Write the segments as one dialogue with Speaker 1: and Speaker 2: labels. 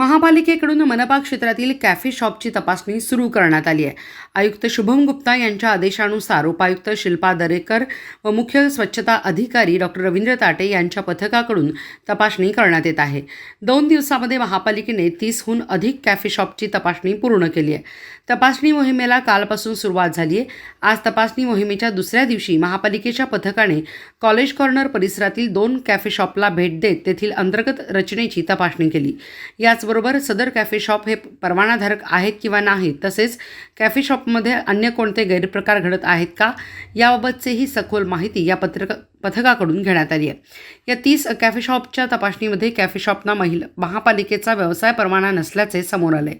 Speaker 1: महापालिकेकडून मनपा क्षेत्रातील कॅफे शॉपची तपासणी सुरू करण्यात आली आहे. आयुक्त शुभम गुप्ता यांच्या आदेशानुसार उपायुक्त शिल्पा दरेकर व मुख्य स्वच्छता अधिकारी डॉक्टर रवींद्र ताटे यांच्या पथकाकडून तपासणी करण्यात येत आहे. दोन दिवसामध्ये महापालिकेने तीसहून अधिक कॅफे शॉपची तपासणी पूर्ण केली आहे. तपासणी मोहिमेला कालपासून सुरुवात झाली आहे. आज तपासणी मोहिमेच्या दुसऱ्या दिवशी महापालिकेच्या पथकाने कॉलेज कॉर्नर परिसरातील दोन कॅफे शॉपला भेट देत तेथील अंतर्गत रचनेची तपासणी केली. याच त्याचबरोबर सदर कॅफे शॉप हे परवानाधारक आहेत किंवा नाही तसेच कॅफे शॉपमध्ये अन्य कोणते गैरप्रकार घडत आहेत का याबाबतचेही सखोल माहिती या पत्रक पथकाकडून घेण्यात आली आहे. या तीस कॅफे शॉपच्या तपासणीमध्ये कॅफे शॉपना महिला महापालिकेचा व्यवसाय परवाना नसल्याचे समोर आले.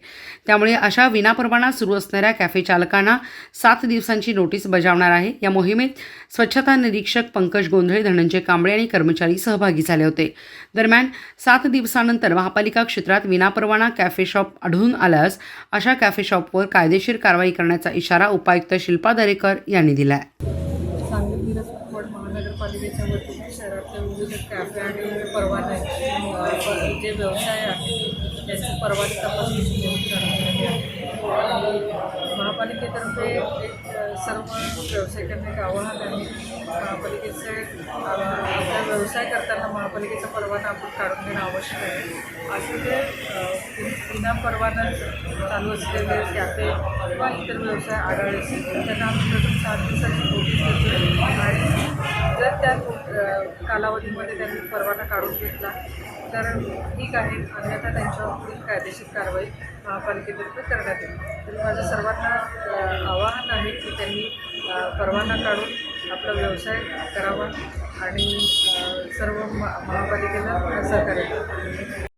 Speaker 1: त्यामुळे अशा विनापरवाना सुरू असणाऱ्या कॅफे चालकांना सात दिवसांची नोटीस बजावणार आहे. या मोहिमेत स्वच्छता निरीक्षक पंकज गोंधळे धनंजय कांबळे आणि कर्मचारी सहभागी झाले होते. दरम्यान सात दिवसानंतर महापालिका क्षेत्रात विनापरवाना कॅफे शॉप आढळून आल्यास अशा कॅफे शॉपवर कायदेशीर कारवाई करण्याचा इशारा उपायुक्त शिल्पा दरेकर यांनी दिला आहे
Speaker 2: त्याच्यावरती वतीने शहरातल्या विविध कॅफे आणि परवाने जे व्यवसाय आहेत त्याची परवाने तपासणीची करण्यात आहे. आणि महापालिकेतर्फे एक सर्व व्यावसायिकांना एक आव्हान आहे. महापालिकेचे आपला व्यवसाय करताना महापालिकेचा परवाना आपण काढून घेणं आवश्यक आहे. असे जे अ, विना परवाना चालू असलेले कॅफे किंवा इतर व्यवसाय आढळले त्यांना आम्ही प्रथम सात दिवसाची नोटीस देतो कालावधीमध्ये त्यांनी परवाना काढून घेतला. तर ठीक आहे अन्यथा त्यांच्यावर पुढील कायदेशीर कारवाई महापालिकेतर्फे करण्यात येईल. तर माझं सर्वांना आवाहन आहे की त्यांनी परवाना काढून आपला व्यवसाय करावा आणि सर्व महापालिकेला सहकार्य